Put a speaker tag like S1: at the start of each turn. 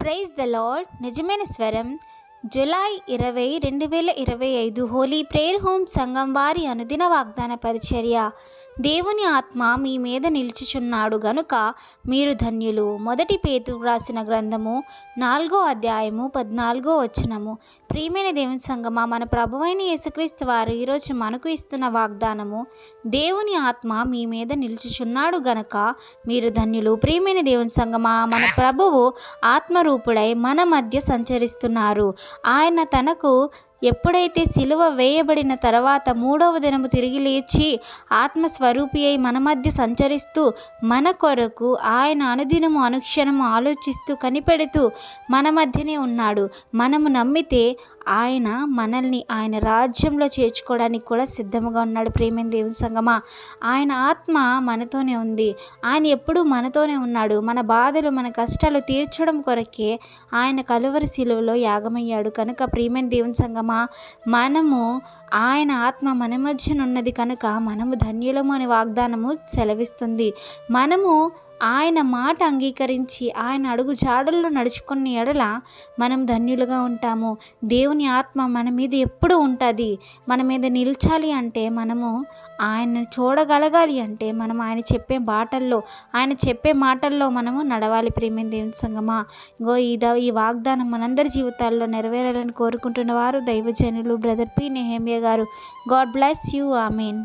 S1: Praise the lord నిజమైన స్వరం July ఇరవై రెండు వేల ఇరవై ఐదు హోలీ ప్రేయర్ హోమ్ సంఘం వారి అనుదిన వాగ్దాన పరిచర్య. దేవుని ఆత్మ మీ మీద నిలుచుచున్నాడు గనుక మీరు ధన్యులు. మొదటి పేతు రాసిన గ్రంథము నాలుగో అధ్యాయము పద్నాలుగో వచనము. ప్రియమైన దేవుని సంగమా మన ప్రభువైన యేసుక్రీస్తు వారు ఈరోజు మనకు ఇస్తున్న వాగ్దానము దేవుని ఆత్మ మీ మీద నిలుచుచున్నాడు గనక మీరు ధన్యులు. ప్రియమైన దేవుని సంగమా మన ప్రభువు ఆత్మరూపుడై మన మధ్య సంచరిస్తున్నారు. ఆయన తనకు ఎప్పుడైతే సిలువ వేయబడిన తర్వాత మూడవ దినము తిరిగి లేచి ఆత్మస్వరూపి అయి మన మధ్య సంచరిస్తూ మన కొరకు ఆయన అనుదినము అనుక్షణము ఆలోచిస్తూ కనిపెడుతూ మన మధ్యనే ఉన్నాడు. మనము నమ్మితే ఆయన మనల్ని ఆయన రాజ్యంలో చేర్చుకోవడానికి కూడా సిద్ధంగా ఉన్నాడు ప్రేమైన దేవుని సంగమా. ఆయన ఆత్మ మనతోనే ఉంది. ఆయన ఎప్పుడూ మనతోనే ఉన్నాడు. మన బాధలు మన కష్టాలు తీర్చడం కొరకే ఆయన కలువరి శిలువలో యాగమయ్యాడు. కనుక ప్రేమైన దేవుని సంగమా మనము ఆయన ఆత్మ మన మధ్యనున్నది కనుక మనము ధన్యులము అనే వాగ్దానము సెలవిస్తుంది. మనము ఆయన మాట అంగీకరించి ఆయన అడుగు జాడల్లో నడుచుకున్న ఎడల మనం ధన్యులుగా ఉంటాము. దేవుని ఆత్మ మన మీద ఎప్పుడు ఉంటుంది? మన మీద నిలిచాలి అంటే మనము ఆయన చూడగలగాలి అంటే మనం ఆయన చెప్పే బాటల్లో ఆయన చెప్పే మాటల్లో మనము నడవాలి ప్రేమైన దేవుని సంగమా. ఇంకో ఈ ఈ వాగ్దానం మనందరి జీవితాల్లో నెరవేరాలని కోరుకుంటున్న వారు దైవజనులు బ్రదర్ పి నెహేమియ గారు. God bless you. ఆమెన్.